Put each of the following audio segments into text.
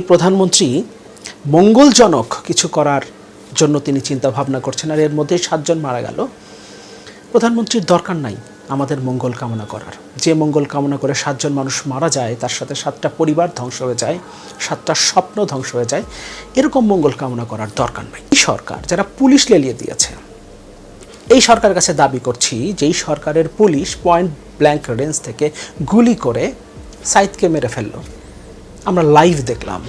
প্রধানমন্ত্রী মঙ্গলজনক কিছু করার জন্য তিনি চিন্তা ভাবনা করছেন আর এর মধ্যে সাতজন মারা গেল। প্রধানমন্ত্রীর দরকার নাই আমাদের মঙ্গল কামনা করার। যে মঙ্গল কামনা করে সাতজন মানুষ মারা যায়, তার সাথে সাতটা পরিবার ধ্বংস হয়ে যায়, সাতটা স্বপ্ন ধ্বংস হয়ে যায়, এরকম মঙ্গল কামনা করার দরকার নাই। এই সরকার যারা পুলিশ লেলিয়ে দিয়েছে, এই সরকারের কাছে দাবি করছি যেই সরকারের পুলিশ পয়েন্ট ব্ল্যাঙ্ক রেঞ্জ থেকে গুলি করে সাইদকে মেরে ফেলল। আমরা লাইভ দেখলাম।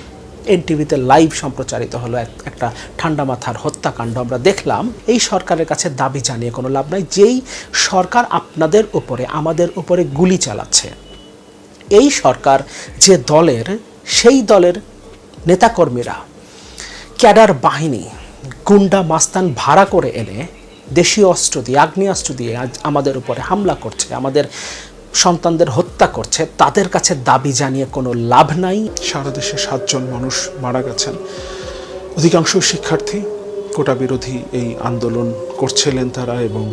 এনটিভিতে লাইভ সম্প্রচারিত হলো এক- একটা ঠান্ডা মাথার হত্যাকাণ্ড। আমরা দেখলাম, এই সরকারের কাছে দাবি জানিয়ে কোনো লাভ নাই, যেই সরকার আপনাদের উপরে, আমাদের উপরে গুলি চালাচ্ছে। এই সরকার যে দলের, সেই দলের নেতাকর্মীরা ক্যাডার বাহিনী, গুন্ডা মাস্তান ভাড়া করে এনে দেশীয় অস্ত্র দিয়ে, আগ্নেয়াস্ত্র দিয়ে আমাদের উপরে হামলা করছে। আমাদের সন্তানদের হত্যা করছে, তাদের কাছে দাবি জানিয়ে কোনো লাভ নাই। সারা দেশে সাতজন মানুষ মারা গেছেন। অধিকাংশ শিক্ষার্থী কোটা বিরোধী এই আন্দোলন করছিলেন তারা এবং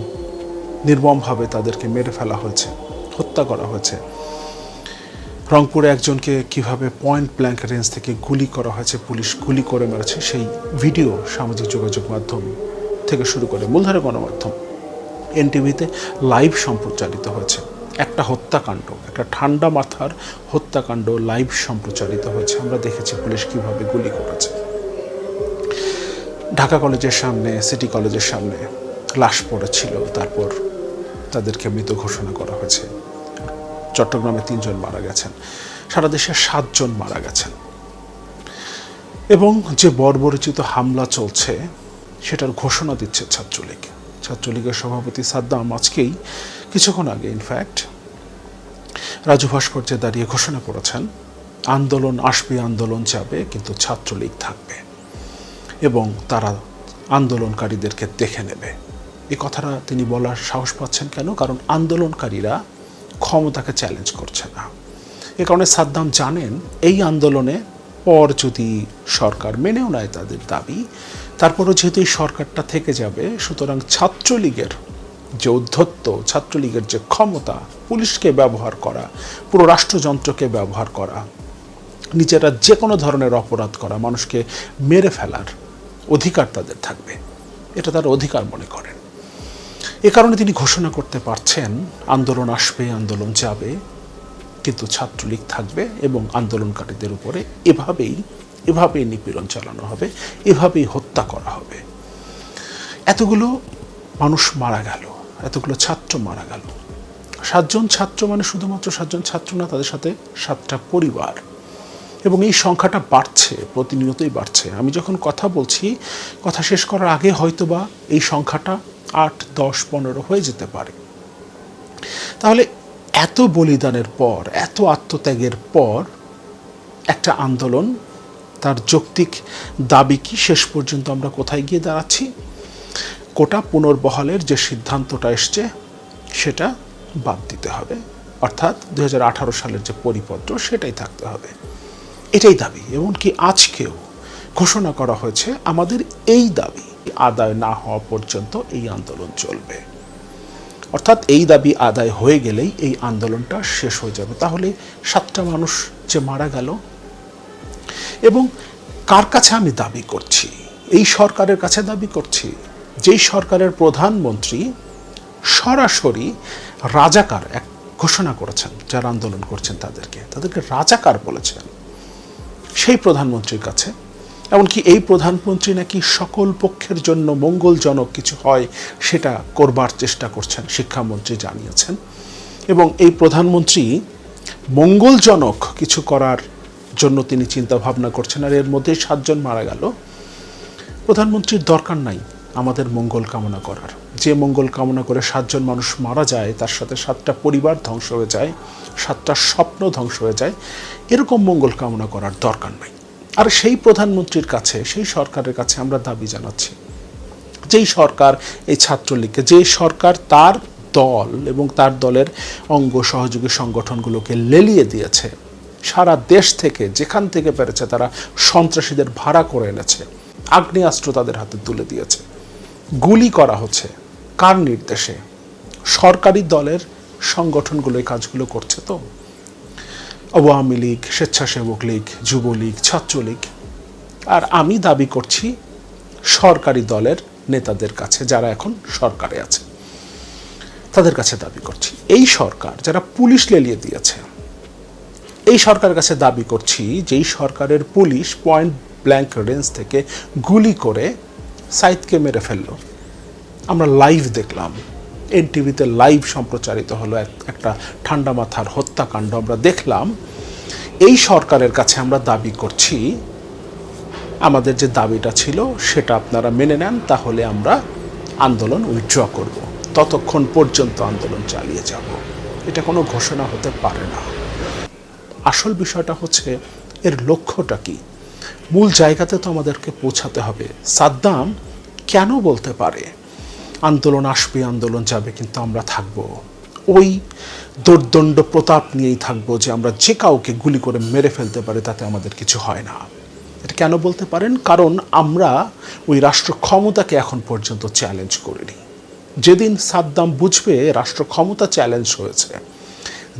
নির্মমভাবে তাদেরকে মেরে ফেলা হয়েছে, হত্যা করা হয়েছে। রংপুরে একজনকে কীভাবে পয়েন্ট ব্ল্যাঙ্ক রেঞ্জ থেকে গুলি করা হয়েছে, পুলিশ গুলি করে মেরেছে, সেই ভিডিও সামাজিক যোগাযোগ মাধ্যম থেকে শুরু করে মূলধারে গণমাধ্যম, এনটিভিতে লাইভ সম্প্রচারিত হয়েছে। একটা হত্যাকাণ্ড, একটা ঠান্ডা মাথার হত্যাকাণ্ড লাইভ সম্প্রচারিত হয়েছে। আমরা দেখেছি পুলিশ কীভাবে গুলি করেছে। ঢাকা কলেজের সামনে, সিটি কলেজের সামনে লাশ পড়েছিল, তারপর তাদেরকে মৃত ঘোষণা করা হয়েছে। চট্টগ্রামে তিনজন মারা গেছেন, সারা দেশে সাতজন মারা গেছেন। এবং যে বর্বরচিত হামলা চলছে, সেটার ঘোষণা দিচ্ছে ছাত্রলীগ। ছাত্রলীগের সভাপতি সাদ্দাম আজকেই কিছুক্ষণ আগে ইনফ্যাক্ট রাজু ভাস্কর্যে দাঁড়িয়ে ঘোষণা করেছেন, আন্দোলন আসবে, আন্দোলন যাবে, কিন্তু ছাত্রলীগ থাকবে এবং তারা আন্দোলনকারীদেরকে দেখে নেবে। এই কথাটা তিনি বলার সাহস পাচ্ছেন কেন? কারণ আন্দোলনকারীরা ক্ষমতাকে চ্যালেঞ্জ করছে না। এ কারণে সাদ্দাম জানেন, এই আন্দোলনে পর যদি সরকার মেনেও নেয় তাদের দাবি, তারপরও যেহেতু এই সরকারটা থেকে যাবে, সুতরাং ছাত্রলীগের যে উদ্ধত্ত ছাত্রলীগের যে ক্ষমতা, পুলিশকে ব্যবহার করা, পুরো রাষ্ট্রযন্ত্রকে ব্যবহার করা, নিজেরা যে কোনো ধরনের অপরাধ করা, মানুষকে মেরে ফেলার অধিকার তাদের থাকবে। এটা তার অধিকার মনে করেন। এ কারণে তিনি ঘোষণা করতে পারছেন, আন্দোলন আসবে, আন্দোলন যাবে। কিন্তু ছাত্রলীগ থাকবে এবং আন্দোলনকারীদের উপরে এভাবেই এভাবেই নিপীড়ন চালানো হবে, এভাবেই হত্যা করা হবে। এতগুলো মানুষ মারা গেল, এতগুলো ছাত্র মারা গেল। সাতজন ছাত্র মানে শুধুমাত্র সাতজন ছাত্র না, তাদের সাথে সাতটা পরিবার। এবং এই সংখ্যাটা বাড়ছে, প্রতিনিয়তই বাড়ছে। আমি যখন কথা বলছি, কথা শেষ করার আগে হয়তোবা এই সংখ্যাটা আট, দশ, পনেরো হয়ে যেতে পারে। তাহলে এত বলিদানের পর, এত আত্মত্যাগের পর একটা আন্দোলন, তার যৌক্তিক দাবি কি শেষ পর্যন্ত আমরা কোথায় গিয়ে দাঁড়াচ্ছি? কোটা পুনর্বহালের যে সিদ্ধান্তটা এসছে, সেটা বাদ দিতে হবে। অর্থাৎ দু হাজার আঠারো সালের যে পরিপত্র, সেটাই থাকতে হবে। এটাই দাবি, এমনকি আজকেও ঘোষণা করা হয়েছে, আমাদের এই দাবি, আদায় না হওয়া পর্যন্ত এই আন্দোলন চলবে। অর্থাৎ এই দাবি আদায় হয়ে গেলেই এই আন্দোলনটা শেষ হয়ে যাবে। তাহলে সাতটা মানুষ যে মারা গেল এবং কার কাছে আমি দাবি করছি? এই সরকারের কাছে দাবি করছি। যেই সরকারের প্রধানমন্ত্রী সরাসরি রাজাকার এক ঘোষণা করেছেন, যারা আন্দোলন করছেন তাদেরকে। তাদেরকে রাজাকার বলেছেন। সেই প্রধানমন্ত্রীর কাছে এমনকি এই প্রধানমন্ত্রী নাকি সকল পক্ষের জন্য মঙ্গলজনক কিছু হয়, সেটা করবার চেষ্টা করছেন শিক্ষামন্ত্রী জানিয়েছেন। এবং এই প্রধানমন্ত্রী মঙ্গলজনক কিছু করার জন্য তিনি চিন্তা ভাবনা করছেন। আর এর মধ্যে সাতজন মারা গেল। প্রধানমন্ত্রীর দরকার নাই আমাদের মঙ্গল কামনা করার। যে মঙ্গল কামনা করে সাতজন মানুষ মারা যায়, তার সাথে সাতটা পরিবার ধ্বংস হয়ে যায়, সাতটা স্বপ্ন ধ্বংস হয়ে যায়, এরকম মঙ্গল কামনা করার দরকার নাই। আর সেই প্রধানমন্ত্রীর কাছে, সেই সরকারের কাছে আমরা দাবি জানাচ্ছি। যেই সরকার এই ছাত্রলীগকে, যে সরকার তার দল এবং তার দলের অঙ্গ সহযোগী সংগঠনগুলোকে লেলিয়ে দিয়েছে। সারা দেশ থেকে, যেখান থেকে পেরেছে তারা সন্ত্রাসীদের ভাড়া করে এনেছে, আগ্নেয়াস্ত্র তাদের হাতে তুলে দিয়েছে। গুলি করা হচ্ছে, কার নির্দেশে? সরকারি দলের সংগঠনগুলো এই কাজগুলো করছে তো? আওয়ামী লীগ, স্বেচ্ছাসেবক লীগ, যুবলীগ, ছাত্রলীগ। আর আমি দাবি করছি সরকারি দলের নেতাদের কাছে, যারা এখন সরকারে আছে, তাদের কাছে দাবি করছি। এই সরকার যারা পুলিশ লেলিয়ে দিয়েছে, এই সরকারের কাছে দাবি করছি যেই সরকারের পুলিশ পয়েন্ট ব্ল্যাঙ্ক রেঞ্জ থেকে গুলি করে সাইদকে মেরে ফেলল। আমরা লাইভ দেখলাম, এনটিভিতে লাইভ সম্প্রচারিত হলো এক- একটা ঠান্ডা মাথার হত্যাকাণ্ড আমরা দেখলাম, এই সরকারের কাছে আমরা দাবি করছি, আমাদের যে দাবিটা ছিল সেটা আপনারা মেনে নেন, তাহলে আমরা আন্দোলন উইথড্র করব। ততক্ষণ পর্যন্ত আন্দোলন চালিয়ে যাব। এটা কোনো ঘোষণা হতে পারে না। আসল বিষয়টা হচ্ছে, এর লক্ষ্যটা কি? মূল জায়গাতে তো আমাদেরকে পৌঁছাতে হবে। সাদ্দাম কেন বলতে পারে, আন্দোলন আসবে, আন্দোলন যাবে, কিন্তু আমরা থাকব? ওই দোর্দণ্ড প্রতাপ নিয়েই থাকব যে আমরা যে কাউকে গুলি করে মেরে ফেলতে পারি, তাতে আমাদের কিছু হয় না। এটা কেন বলতে পারেন? কারণ আমরা ওই রাষ্ট্র ক্ষমতাকে এখন পর্যন্ত চ্যালেঞ্জ করিনি। যেদিন সাদ্দাম বুঝবে রাষ্ট্র ক্ষমতা চ্যালেঞ্জ হয়েছে,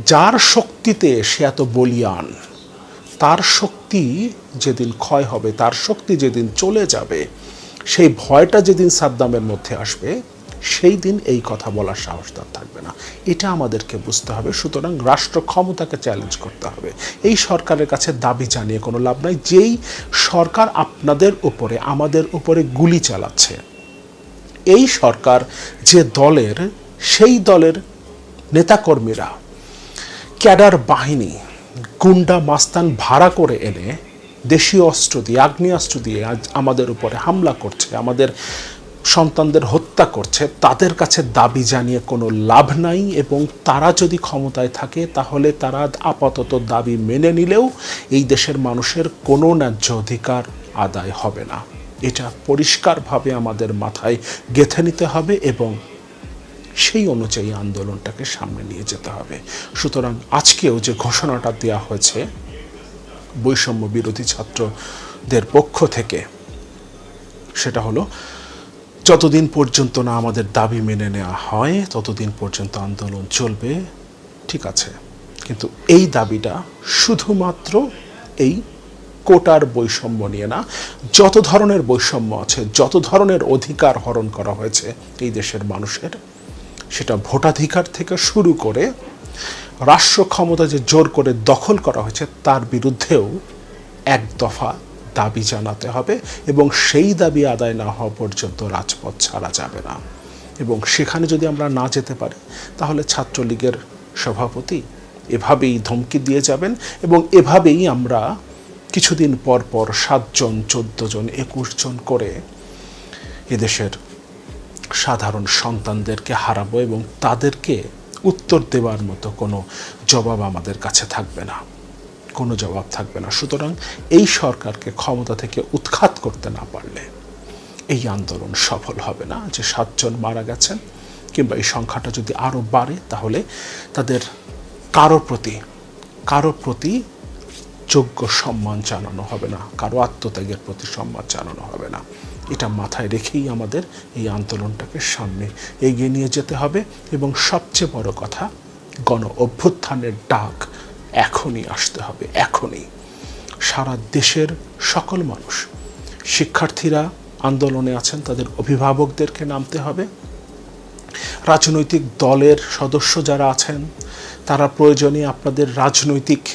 যার শক্তিতে সে এত বলিয়ান, তার শক্তি যেদিন ক্ষয় হবে, তার শক্তি যেদিন চলে যাবে, সেই ভয়টা যেদিন সাদ্দামের মধ্যে আসবে সেই দিন এই কথা বলার সাহস তার থাকবে না। এটা আমাদেরকে বুঝতে হবে। সুতরাং রাষ্ট্র ক্ষমতাকে চ্যালেঞ্জ করতে হবে। এই সরকারের কাছে দাবি জানিয়ে কোনো লাভ নাই। যেই সরকার আপনাদের উপরে, আমাদের উপরে গুলি চালাচ্ছে, এই সরকার যে দলের, সেই দলের নেতাকর্মীরা ক্যাডার বাহিনী, গুন্ডা মাস্তান ভাড়া করে এনে দেশীয় অস্ত্র দিয়ে, আগ্নেয়াস্ত্র দিয়ে আজ আমাদের উপরে হামলা করছে। আমাদের সন্তানদের হত্যা করছে, তাদের কাছে দাবি জানিয়ে কোনো লাভ নাই এবং তারা যদি ক্ষমতায় থাকে তাহলে তারা আপাতত দাবি মেনে নিলেও এই দেশের মানুষের কোনো ন্যায্য অধিকার আদায় হবে না। এটা পরিষ্কারভাবে আমাদের মাথায় গেঁথে নিতে হবে এবং সেই অনুযায়ী আন্দোলনটাকে সামনে নিয়ে যেতে হবে। সুতরাং আজকেও যে ঘোষণাটা দেওয়া হয়েছে, বৈষম্য বিরোধী ছাত্রদের পক্ষ থেকে, সেটা হলো যতদিন পর্যন্ত না আমাদের দাবি মেনে নেওয়া হয়, ততদিন পর্যন্ত আন্দোলন চলবে, ঠিক আছে। কিন্তু এই দাবিটা শুধুমাত্র এই কোটার বৈষম্য নিয়ে না, যত ধরনের বৈষম্য আছে, যত ধরনের অধিকার হরণ করা হয়েছে এই দেশের মানুষের, সেটা ভোটাধিকার থেকে শুরু করে রাষ্ট্র ক্ষমতা যে জোর করে দখল করা হয়েছে, তার বিরুদ্ধেও এক দফা দাবি জানাতে হবে এবং সেই দাবি আদায় না হওয়া পর্যন্ত রাজপথ ছাড়া যাবে না। এবং সেখানে যদি আমরা না যেতে পারি, তাহলে ছাত্রলীগের সভাপতি এভাবেই ধমকি দিয়ে যাবেন এবং এভাবেই আমরা কিছুদিন পর পর সাতজন চোদ্দ জন একুশ জন করে এদেশের সাধারণ সন্তানদেরকে হারাবো এবং তাদেরকে উত্তর দেওয়ার মতো কোনো জবাব আমাদের কাছে থাকবে না। কোনো জবাব থাকবে না। সুতরাং এই সরকারকে ক্ষমতা থেকে উৎখাত করতে না পারলে এই আন্দোলন সফল হবে না। যে সাতজন মারা গেছেন কিংবা এই সংখ্যাটা যদি আরও বাড়ে, তাহলে তাদের কারও প্রতি কারও প্রতি যোগ্য সম্মান জানানো হবে না, কারও আত্মত্যাগের প্রতি সম্মান জানানো হবে না। এটা মাথায় রেখেই আমাদের এই আন্দোলনটাকে সামনে এগিয়ে নিয়ে যেতে হবে। এবং সবচেয়ে বড় কথা, গণ অভ্যুত্থানের ডাক এখনই আসতে হবে, এখনই। সারা দেশের সকল মানুষ, শিক্ষার্থীরা আন্দোলনে আছেন, তাদের অভিভাবকদেরকে নামতে হবে। রাজনৈতিক দলের সদস্য যারা আছেন, তারা প্রয়োজনে আপনাদের রাজনৈতিক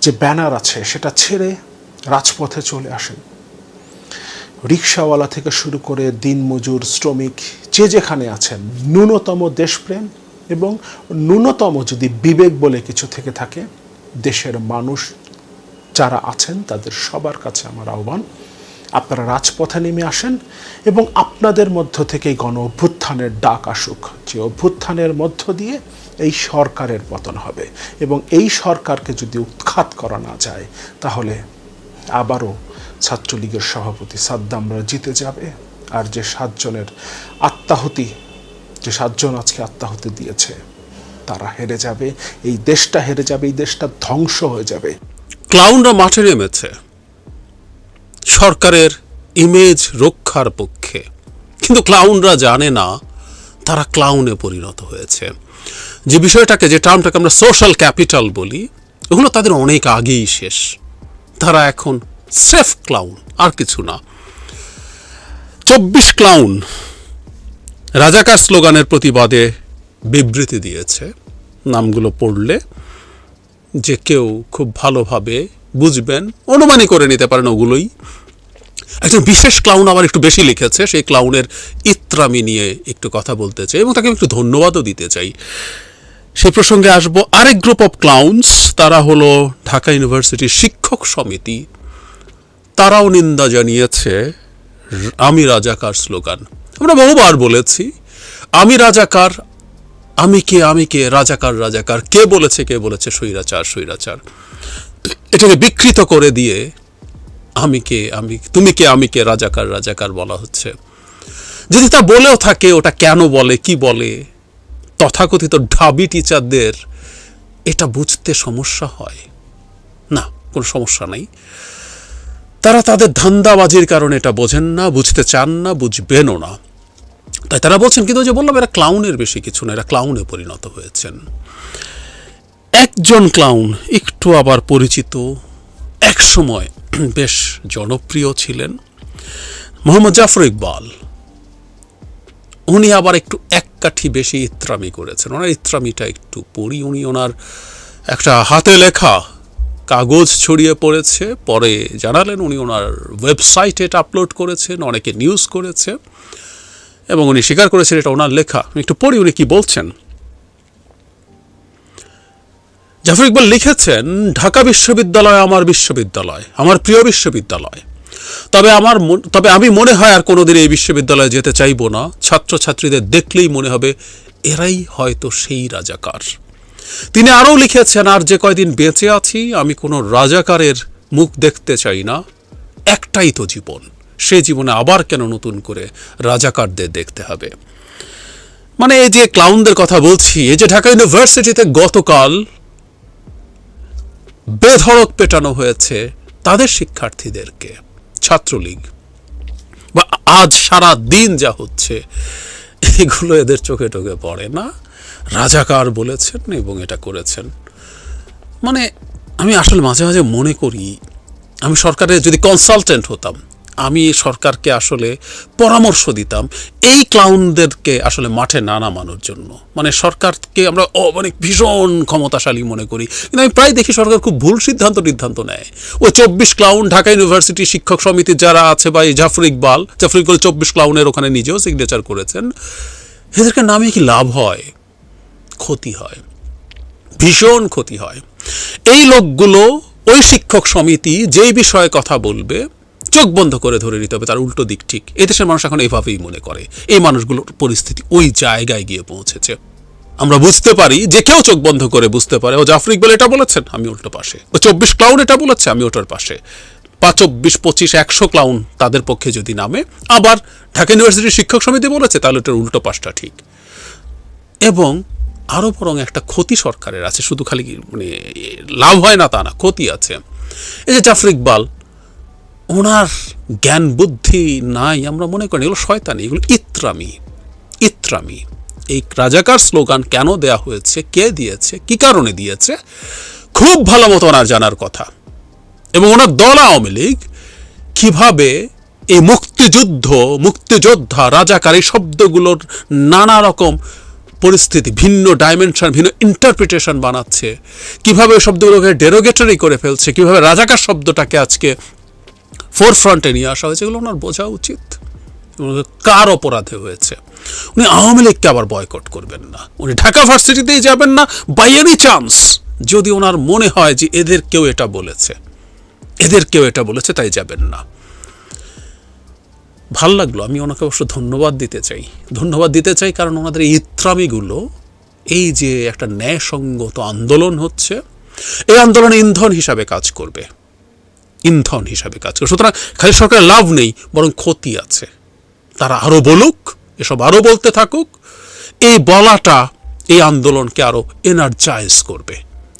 যে ব্যানার আছে, সেটা ছেড়ে রাজপথে চলে আসেন। রিক্সাওয়ালা থেকে শুরু করে দিনমজুর, শ্রমিক, যে যেখানে আছেন, ন্যূনতম দেশপ্রেম এবং ন্যূনতম যদি বিবেক বলে কিছু থেকে থাকে, দেশের মানুষ যারা আছেন তাদের সবার কাছে আমার আহ্বান, আপনারা রাজপথে নেমে আসেন এবং আপনাদের মধ্য থেকেই গণ অভ্যুত্থানের ডাক আসুক, যে অভ্যুত্থানের মধ্য দিয়ে এই সরকারের পতন হবে এবং এই সরকারকে যদি উৎখাত করা না যায়, তাহলে আবারও ছাত্রলীগের সভাপতি সাদ্দামরা জিতে যাবে। আর যে সাতজনের আত্মাহুতি যে সাতজন আজকে আত্মাহুতি দিয়েছে, তারা হেরে যাবে। এই দেশটা হেরে যাবে, এই দেশটা ধ্বংস হয়ে যাবে। ক্লাউনরা মাঠে নেমেছে, সরকারের ইমেজ রক্ষার পক্ষে। কিন্তু ক্লাউনরা জানে না, তারা ক্লাউনে পরিণত হয়েছে। যে বিষয়টাকে, যে টার্মটাকে আমরা সোশ্যাল ক্যাপিটাল বলি ওগুলো তাদের অনেক আগেই শেষ। তারা এখন সেফ ক্লাউন আর কিছু না। চব্বিশ ক্লাউন রাজাকার স্লোগানের প্রতিবাদে বিবৃতি দিয়েছে। নামগুলো পড়লে যে কেউ খুব ভালোভাবে বুঝবেন, অনুমানই করে নিতে পারেন ওগুলোই। একজন বিশেষ ক্লাউন আবার একটু বেশি লিখেছে, সেই ক্লাউনের ইত্রামি নিয়ে একটু কথা বলতে চাই এবং তাকে একটু ধন্যবাদও দিতে চাই। সেই প্রসঙ্গে আসব, আরেক গ্রুপ অফ ক্লাউন্স তারা হলো ঢাকা ইউনিভার্সিটির শিক্ষক সমিতি। তারাও নিন্দা জানিয়েছে আমি রাজাকার স্লোগান। আমরা বহুবার বলেছি, আমি রাজাকার, আমি কে আমি কে, রাজাকার রাজাকার, কে বলেছে কে বলেছে, স্বৈরাচার স্বৈরাচার। এটাকে বিকৃত করে দিয়ে আমি কে, আমি, তুমি কে, আমি কে, রাজাকার রাজাকার বলা হচ্ছে। যদি তা বলেও থাকে, ওটা কেন বলে, কি বলে? তথাকথিত ঢাবি টিচারদের এটা বুঝতে সমস্যা হয়। না, কোনো সমস্যা নাই। তারা তাদের ধান্দাবাজির কারণে এটা বোঝেন না, বুঝতে চান না, বুঝবেনও না। তাই তারা বলছেন কিন্তু যে বললাম এরা ক্লাউনের বেশি কিছু না, এরা ক্লাউনে পরিণত হয়েছেন। একজন ক্লাউন একটু আবার পরিচিত, এক সময় বেশ জনপ্রিয় ছিলেন, মোহাম্মদ জাফর ইকবাল। উনি আবার একটু এক কাঠি বেশি ইত্রামি করেছেন। ওনার ইত্রামিটা একটু পড়ি, উনি ওনার একটা হাতে লেখা কাগজ ছড়িয়ে পড়েছে, পরে জানালেন উনি ওনার ওয়েবসাইটে এটা আপলোড করেছেন, অনেকে নিউজ করেছে। এবং উনি স্বীকার করেছেন এটা ওনার লেখা। একটু পড়ি উনি কি বলছেন। জাফর ইকবাল লিখেছেন, ঢাকা বিশ্ববিদ্যালয় আমার বিশ্ববিদ্যালয়, আমার প্রিয় বিশ্ববিদ্যালয়। তবে আমার তবে আমি মনে হয় আর কোনোদিন এই বিশ্ববিদ্যালয়ে যেতে চাইব না। ছাত্রছাত্রীদের দেখলেই মনে হবে এরাই হয়তো সেই রাজাকার। তিনি আরও লিখেছেন, আর যে কয়দিন বেঁচে আছি, আমি কোনো রাজাকারের মুখ দেখতে চাই না। একটাই তো জীবন। সে জীবনে আবার কেন নতুন করে রাজাকারদের দেখতে হবে? মানে এই যে ক্লাউনদের কথা বলছি, এই যে ঢাকা ইউনিভার্সিটিতে গতকাল বেধড়ক পেটানো হয়েছে তাদের শিক্ষার্থীদেরকে, ছাত্রলীগ। বা আজ সারা দিন যা হচ্ছে, এগুলো এদের চোখে টোকে পড়ে না। রাজাকার বলেছেন এবং এটা করেছেন। মানে আমি আসলে মাঝে মাঝে মনে করি, আমি সরকারের যদি কনসালটেন্ট হতাম আমি সরকারকে আসলে পরামর্শ দিতাম, এই ক্লাউনদেরকে আসলে মাঠে না নামানোর জন্য। মানে সরকারকে আমরা ও মানে ভীষণ ক্ষমতাশালী মনে করি। কিন্তু আমি প্রায় দেখি সরকার খুব ভুল সিদ্ধান্ত সিদ্ধান্ত নেয়। ওই চব্বিশ ক্লাউন ঢাকা ইউনিভার্সিটি শিক্ষক সমিতি যারা আছে বা এই জাফর ইকবাল জাফর ইকবাল চব্বিশ ক্লাউনের ওখানে নিজেও সিগনেচার করেছেন। এদেরকে নামে কি লাভ হয়? ক্ষতি হয়। ভীষণ ক্ষতি হয়। এই লোকগুলো ওই শিক্ষক সমিতি যেই বিষয়ে কথা বলবে চোখ বন্ধ করে ধরে নিতে হবে, তার উল্টো দিক ঠিক। এদেশের মানুষ এখন এভাবেই মনে করে। এই মানুষগুলোর পরিস্থিতি ওই জায়গায় গিয়ে পৌঁছেছে। আমরা বুঝতে পারি যে কেউ চোখ বন্ধ করে বুঝতে পারে। ও জাফর ইকবাল এটা বলেছেন, আমি উল্টো পাশে। ও চব্বিশ ক্লাউন এটা বলেছে, আমি ওটার পাশে। বা চব্বিশ, পঁচিশ, একশো ক্লাউন তাদের পক্ষে যদি নামে, আবার ঢাকা ইউনিভার্সিটির শিক্ষক সমিতি বলেছে, তাহলে ওটার উল্টো পাশটা ঠিক। এবং আরও বরং একটা ক্ষতি সরকারের আছে, শুধু খালি মানে লাভ হয় না তা না, ক্ষতি আছে। এই যে জাফর ইকবাল ওনার জ্ঞান বুদ্ধি নাই, আমরা মনে করি এগুলো শয়তানি, এগুলো ইত্রামি ইত্রামি। এই রাজাকার স্লোগান কেন দেয়া হয়েছে, কে দিয়েছে, কি কারণে দিয়েছে, খুব ভালো মতো ওনার জানার কথা। এবং ওনার দল আওয়ামী লীগ কীভাবে এই মুক্তিযুদ্ধ, মুক্তিযোদ্ধা, রাজাকার, এই শব্দগুলোর নানা রকম পরিস্থিতি, ভিন্ন ডাইমেনশন ভিন্ন ইন্টারপ্রিটেশন বানাচ্ছে, কীভাবে শব্দগুলোকে ডেরোগেটরি করে ফেলছে, কীভাবে রাজাকার শব্দটাকে আজকে ফোর ফ্রন্টে নিয়ে আসা হয়েছে, এগুলো ওনার বোঝা উচিত। কার অপরাধে হয়েছে। উনি আওয়ামী লীগকে আবার বয়কট করবেন না। উনি ঢাকা ভার্সিটিতেই যাবেন না বাই এনি চান্স যদি ওনার মনে হয় যে এদের কেউ এটা বলেছে, এদের কেউ এটা বলেছে, তাই যাবেন না। ভালো লাগল, আমি ওনাকে অবশ্য ধন্যবাদ দিতে চাই। ধন্যবাদ দিতে চাই কারণ ওনাদের ইত্রামিগুলো, এই যে একটা ন্যায়সঙ্গত আন্দোলন হচ্ছে, এই আন্দোলন ইন্ধন হিসাবে কাজ করবে। ইন্ধন হিসাবে কাজ করে। সুতরাং খালি সরকারের লাভ নেই, বরং ক্ষতি আছে। তারা আরও বলুক, এসব আরও বলতে থাকুক, এই বলাটা এই আন্দোলনকে আরও এনার্জাইজ করবে।